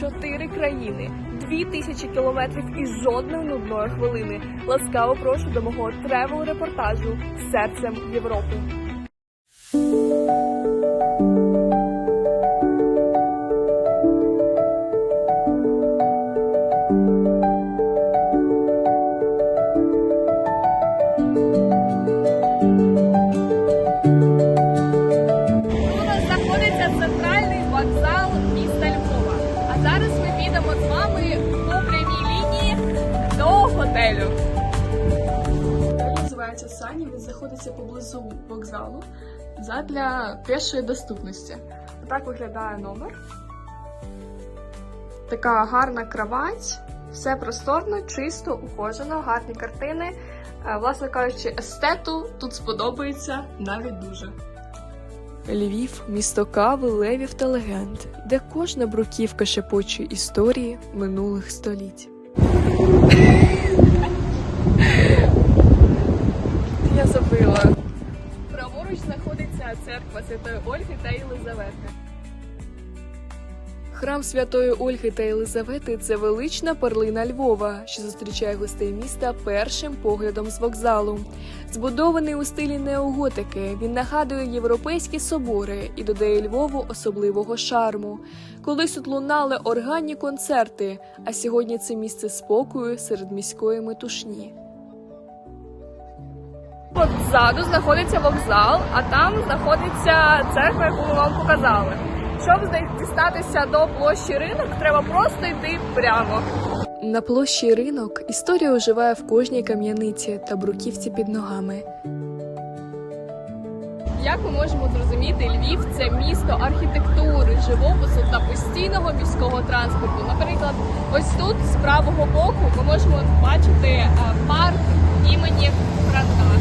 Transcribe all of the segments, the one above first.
Чотири країни, дві тисячі кілометрів і жодної нудної хвилини. Ласкаво прошу до мого тревел репортажу серцем Європи. Називається Сані. Він знаходиться поблизу вокзалу задля пешої доступності. Так виглядає номер. Така гарна кровать, все просторно, чисто, ухожено, гарні картини. Е, Власне кажучи, естету тут сподобається навіть дуже. Львів місто кави, левів та легенд, де кожна бруківка шепоче історії минулих століть. Я забила. Праворуч знаходиться церква Святої Ольги та Єлизавети. Храм Святої Ольги та Єлизавети це велична перлина Львова, що зустрічає гостей міста першим поглядом з вокзалу. Збудований у стилі неоготики, він нагадує європейські собори і додає Львову особливого шарму. Колись тут лунали органні концерти, а сьогодні це місце спокою серед міської метушні. От ззаду знаходиться вокзал, а там знаходиться церква, яку ми вам показали. Щоб дістатися до площі ринок, треба просто йти прямо. На площі ринок історія оживає в кожній кам'яниці та бруківці під ногами. Як ми можемо зрозуміти, Львів це місто архітектури, живопису та постійного міського транспорту. Наприклад, ось тут з правого боку ми можемо бачити е, парк імені Франка.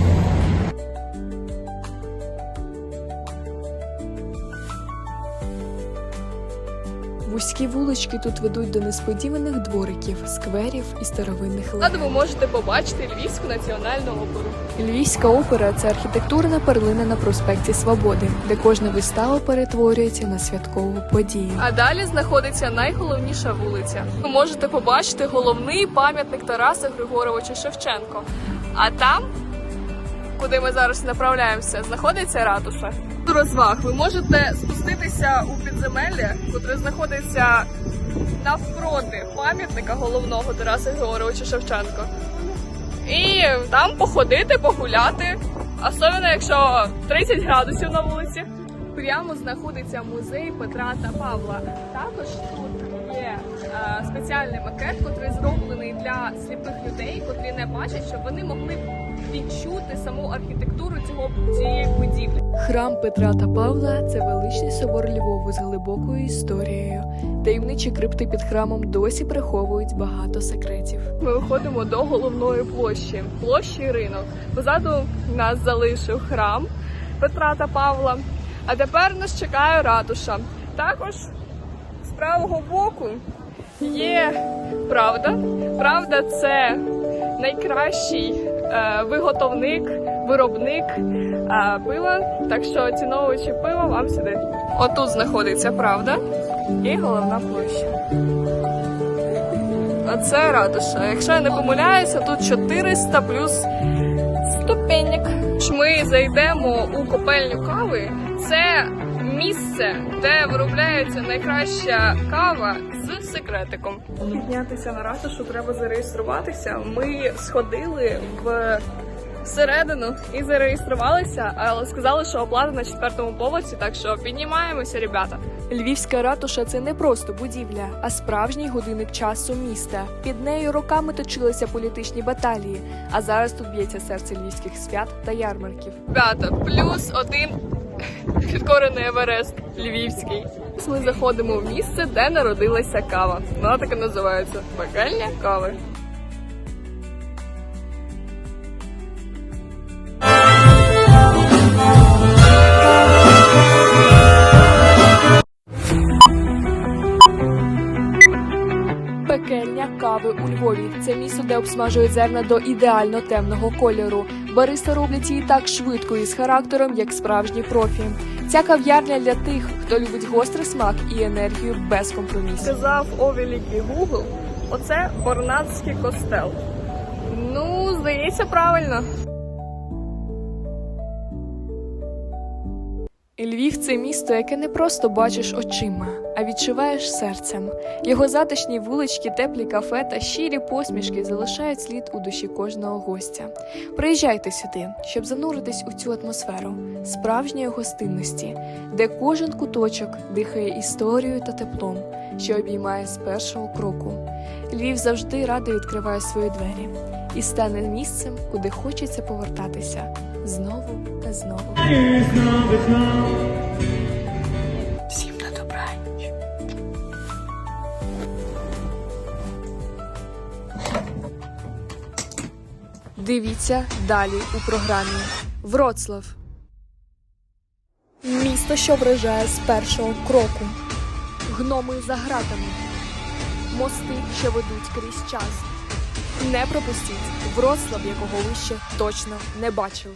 Вузькі вулички тут ведуть до несподіваних двориків, скверів і старовинних легенд. ви можете побачити Львівську національну оперу. Львівська опера це архітектурна перлина на проспекті Свободи, де кожна вистава перетворюється на святкову подію. А далі знаходиться найголовніша вулиця. Ви можете побачити головний пам'ятник Тараса Григоровича Шевченко. А там, куди ми зараз направляємося, знаходиться ратуша. До розваг ви можете спуститися у підземелля, котре знаходиться навпроти пам'ятника головного Тараса Григоровича Шевченко. І там походити, погуляти, особливо якщо 30 градусів на вулиці. Прямо знаходиться музей Петра та Павла. Також тут спеціальний макет, який зроблений для сліпих людей, котрі не бачать, щоб вони могли відчути саму архітектуру цього цієї будівлі. Храм Петра та Павла це величний собор Львову з глибокою історією. Таємничі крипти під храмом досі приховують багато секретів. Ми виходимо до головної площі, площі ринок. Позаду нас залишив храм Петра та Павла. А тепер нас чекає ратуша. Також правого боку є правда. Правда, це найкращий е, виготовник, виробник е, пива. Так що ціновуючи пиво вам сюди. Отут знаходиться правда і головна площа. А це ратуша. Якщо я не помиляюся, тут 400 плюс ступенек. Ми зайдемо у копельню кави. Це місце, де виробляється найкраща кава з секретиком. Піднятися на ратушу треба зареєструватися. Ми сходили в всередину і зареєструвалися, але сказали, що оплата на четвертому поверсі, так що піднімаємося, ребята. Львівська ратуша це не просто будівля, а справжній годинник часу міста. Під нею роками точилися політичні баталії, а зараз тут б'ється серце львівських свят та ярмарків. Ребята, плюс один підкорений Еверест Львівський. Ми заходимо в місце, де народилася кава. Вона так і називається Бакальня кави. Пекельня кави у Львові. Це місто, де обсмажують зерна до ідеально темного кольору. Бариста роблять її так швидко і з характером, як справжні профі. Ця кав'ярня для тих, хто любить гострий смак і енергію без компромісів. Сказав о Google, Оце Борнацький костел. Ну, здається, правильно. Львів це місто, яке не просто бачиш очима, а відчуваєш серцем. Його затишні вулички, теплі кафе та щирі посмішки залишають слід у душі кожного гостя. Приїжджайте сюди, щоб зануритись у цю атмосферу справжньої гостинності, де кожен куточок дихає історією та теплом, що обіймає з першого кроку. Львів завжди радо відкриває свої двері і стане місцем, куди хочеться повертатися знову та знову. Всім на добраніч. Дивіться далі у програмі Вроцлав. Місто, що вражає з першого кроку. Гноми за гратами. Мости, що ведуть крізь час. Не пропустіть Вроцлав, якого ви ще точно не бачили.